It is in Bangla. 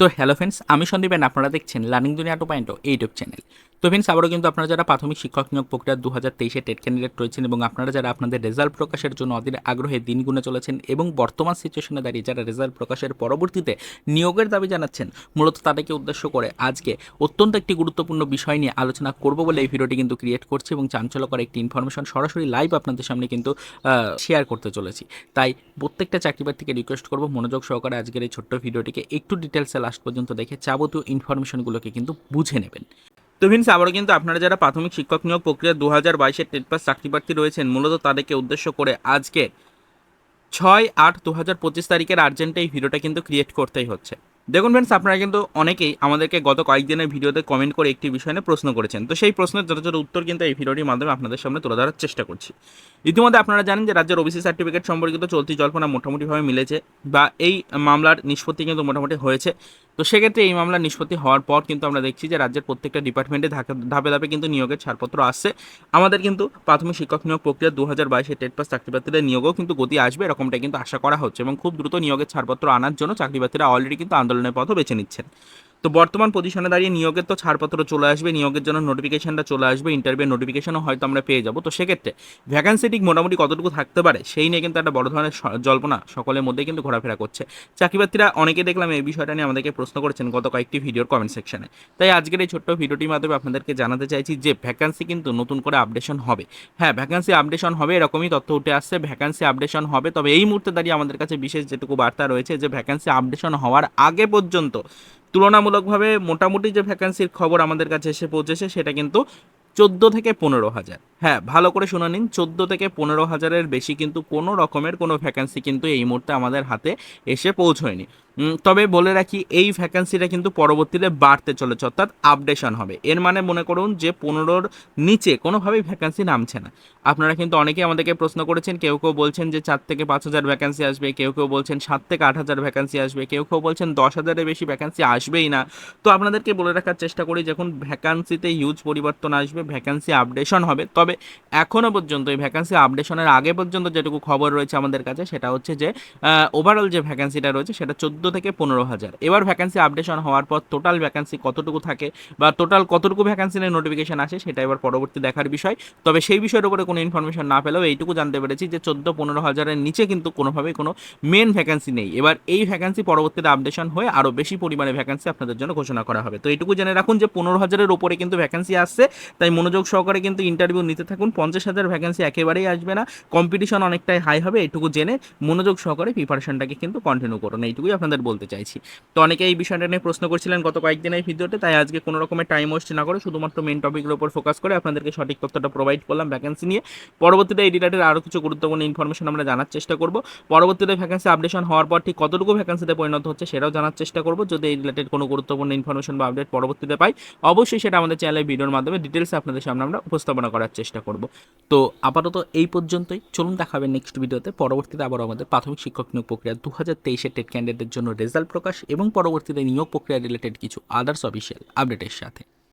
তো হ্যালো ফ্রেন্ডস, আমি সন্দীপেন আপনারা দেখছেন learning Duniya two point YouTube channel তো ফ্রেন্ডস, আবারও কিন্তু আপনারা যারা প্রাথমিক শিক্ষক নিয়োগ প্রক্রিয়া দু হাজার তেইশে টেট ক্যান্ডিডেট রয়েছেন এবং আপনারা যারা আপনাদের রেজাল্ট প্রকাশের জন্য অধীর আগ্রহে দিন গুনে চলেছেন এবং বর্তমান সিচুয়েশনে দাঁড়িয়ে যারা রেজাল্ট প্রকাশের পরবর্তীতে নিয়োগের দাবি জানাচ্ছেন, মূলত তাদেরকে উদ্দেশ্য করে আজকে অত্যন্ত একটি গুরুত্বপূর্ণ বিষয় নিয়ে আলোচনা করব বলে এই ভিডিওটি কিন্তু ক্রিয়েট করছি এবং চাঞ্চল্যকর একটি ইনফরমেশন সরাসরি লাইভ আপনাদের সামনে কিন্তু শেয়ার করতে চলেছি। তাই প্রত্যেকটা চাকরি প্রার্থীকে রিকোয়েস্ট করব, মনোযোগ সহকারে আজকের এই ছোট্ট ভিডিওটিকে একটু ডিটেলসে লাস্ট পর্যন্ত দেখে যাবতীয় ইনফরমেশনগুলোকে কিন্তু বুঝে নেবেন। তো ভিন্স, আবারও কিন্তু আপনারা যারা প্রাথমিক শিক্ষক নিয়োগ প্রক্রিয়া দু হাজার বাইশের টেট পাস চাকরি প্রার্থী রয়েছেন, মূলত তাদেরকে উদ্দেশ্য করে আজকে ছয় আট দু হাজার পঁচিশ তারিখের আর্জেন্টে এই ভিডিওটা কিন্তু ক্রিয়েট করতেই হচ্ছে। দেখুন ফ্রেন্ডস আপনারা কিন্তু অনেকেই আমাদেরকে গত কয়েকদিনের ভিডিওতে কমেন্ট করে একটি বিষয় নিয়ে প্রশ্ন করেছেন। তো সেই প্রশ্নের যথাযথ উত্তর কিন্তু এই ভিডিওটির মাধ্যমে আপনাদের সামনে তুলে ধরার চেষ্টা করছি। ইতিমধ্যে আপনারা জানেন যে রাজ্যের ওবিসি সার্টিফিকেট সম্পর্কিত চলতি জল্পনা মোটামুটিভাবে মিলেছে বা এই মামলার নিষ্পত্তি কিন্তু মোটামুটি হয়েছে। তো সেক্ষেত্রে এই মামলা নিষ্পত্তি হওয়ার পর কিন্তু আমরা দেখছি যে রাজ্যের প্রত্যেকটা ডিপার্টমেন্টে ধাপে ধাপে কিন্তু নিয়োগের ছাড়পত্র আসছে। আমাদের কিন্তু প্রাথমিক শিক্ষক নিয়োগ প্রক্রিয়া দু হাজার বাইশে টেট পাস চাকরিপ্রার্থীদের নিয়োগও কিন্তু গতি আসবে এরকমটা কিন্তু আশা করা হচ্ছে এবং খুব দ্রুত নিয়োগের ছাড়পত্র আনার জন্য চাকরিপ্রার্থীরা অলরেডি কিন্তু আন্দোলনের পথও বেছে নিচ্ছেন। তো বর্তমান পজিশনে দাঁড়িয়ে নিয়োগের তো ছাড়পত্র চলে আসবে, নিয়োগের জন্য নোটিফিকেশনটা চলে আসবে ইন্টারভিউ নোটিফিকেশনও হয়তো আমরা পেয়ে যাব। তো সেক্ষেত্রে ভ্যাকান্সি ঠিক মোটামুটি কতটুকু থাকতে পারে সেই নিয়ে কিন্তু একটা বড় ধরনের জল্পনা সকলের মধ্যে কিন্তু ঘোরাফেরা করছে। চাকরিপ্রার্থীরা অনেকে দেখলাম এই বিষয়টা নিয়ে আমাদেরকে প্রশ্ন করেছেন গত কয়েকটি ভিডিওর কমেন্ট সেকশনে তাই আজকের এই ছোট্ট ভিডিওটির মাধ্যমে আপনাদেরকে জানাতে চাইছি যে ভ্যাকান্সি কিন্তু নতুন করে আপডেশন হবে। হ্যাঁ ভ্যাকান্সি আপডেশন হবে, এরকমই তথ্য উঠে আসছে ভ্যাকান্সি আপডেশন হবে। তবে এই মুহূর্তে দাঁড়িয়ে আমাদের কাছে বিশেষ যেটুকু বার্তা রয়েছে যে ভ্যাকান্সি আপডেশন হওয়ার আগে পর্যন্ত তুলনামূলকভাবে মোটামুটি যে ভ্যাকান্সির খবর আমাদের কাছে এসে পৌঁছেছে, সেটা কিন্তু চোদ্দ থেকে পনেরো হাজার। হ্যাঁ ভালো করে শুনে নিন, চোদ্দ থেকে পনেরো হাজারের বেশি কিন্তু কোনো রকমের কোনো ভ্যাকান্সি কিন্তু এই মুহূর্তে আমাদের হাতে এসে পৌঁছয়নি। তবে বলে রাখি, এই ভ্যাকান্সিটা কিন্তু পরবর্তীতে বাড়তে চলেছে, অর্থাৎ আপডেশন হবে। এর মানে মনে করুন যে পনেরোর নিচে কোনোভাবেই ভ্যাকান্সি নামছে না। আপনারা কিন্তু অনেকেই আমাদেরকে প্রশ্ন করেছেন, কেউ কেউ বলছেন যে চার থেকে পাঁচ হাজার ভ্যাকান্সি আসবে, কেউ কেউ বলছেন সাত থেকে আট হাজার ভ্যাকান্সি আসবে, কেউ কেউ বলছেন দশ হাজারের বেশি ভ্যাকান্সি আসবেই না। তো আপনাদেরকে বলে রাখার চেষ্টা করি, যখন ভ্যাকান্সিতে হিউজ পরিবর্তন আসবে ভ্যাকান্সি আপডেশন হবে। তবে এখনও পর্যন্ত এই ভ্যাকান্সি আপডেশনের আগে পর্যন্ত যেটুকু খবর রয়েছে আমাদের কাছে, সেটা হচ্ছে যে ওভারঅল যে ভ্যাকান্সিটা রয়েছে, সেটা চোদ্দ থেকে পনেরো হাজার। এবার ভ্যাকান্সি আপডেশন হওয়ার পর টোটাল ভ্যাকান্সি কতটুকু থাকে বা টোটাল কতটুকু ভ্যাকান্সি নিয়ে নোটিফিকেশন আসে সেটা এবার পরবর্তী দেখার বিষয়। তবে সেই বিষয়ের উপরে কোনো ইনফরমেশন না পেলেও এইটুকু জানতে পেরেছি যে চোদ্দ পনেরো হাজারের নিচে কিন্তু কোনোভাবেই কোনো মেন ভ্যাকান্সি নেই। এবার এই ভ্যাকান্সি পরবর্তীতে আপডেশন হয়ে আরও বেশি পরিমাণে ভ্যাকান্সি আপনাদের জন্য ঘোষণা করা হবে। তো এইটুকু জেনে রাখুন যে পনেরো হাজারের উপরে কিন্তু ভ্যাকান্সি আসছে, তাই মনোযোগ সহকারে কিন্তু ইন্টারভিউ নিতে থাকুন। পঞ্চাশ হাজার ভ্যাকান্সি একেবারেই আসবে না। কম্পিটিশন অনেকটাই হাই হবে, এইটুকু জেনে মনোযোগ সহকারে প্রিপারেশনটাকে কিন্তু কন্টিনিউ করুন। এইটুকুই আপনাদের বলতে চাইছি। তো অনেকে এই বিষয়টা নিয়ে প্রশ্ন করছিলেন গত কয়েকদিন এই ভিডিওতে, তাই আজকে কোনো রকমের টাইম ওয়েস্ট না করে শুধুমাত্র মেন টপিকের উপর ফোকাস করে আপনাদেরকে সঠিক তথ্যটা প্রোভাইড করলাম ভ্যাকেন্সি নিয়ে। পরবর্তীতে এই রিলেটেড আরও কিছু গুরুত্বপূর্ণ ইনফরমেশন আমরা জানার চেষ্টা করব। পরবর্তীতে ভ্যাকেন্সি আপডেশন হওয়ার পর ঠিক কতটুকু ভ্যাকেন্সিতে পরিণত হচ্ছে সেটাও জানার চেষ্টা করব। যদি এই রিলেটেড কোনো গুরুত্বপূর্ণ ইনফরমেশন বা আপডেট পরবর্তীতে পাই, অবশ্যই সেটা আমাদের চ্যানেলের ভিডিওর মাধ্যমে ডিটেলসে আপনাদের সামনে আমরা উপস্থাপনা করার চেষ্টা করব। তো আপাতত এই পর্যন্তই। চলুন দেখাবে নেক্সট ভিডিওতে পরবর্তীতে আবার আমাদের প্রাথমিক শিক্ষক নিয়োগ প্রক্রিয়া দু হাজার তেইশের টেট ক্যান্ডিডেটের জন্য রেজাল্ট প্রকাশ এবং পরবর্তীতে নিয়োগ প্রক্রিয়া রিলেটেড কিছু আদার্স অফিসিয়াল আপডেটের সাথে।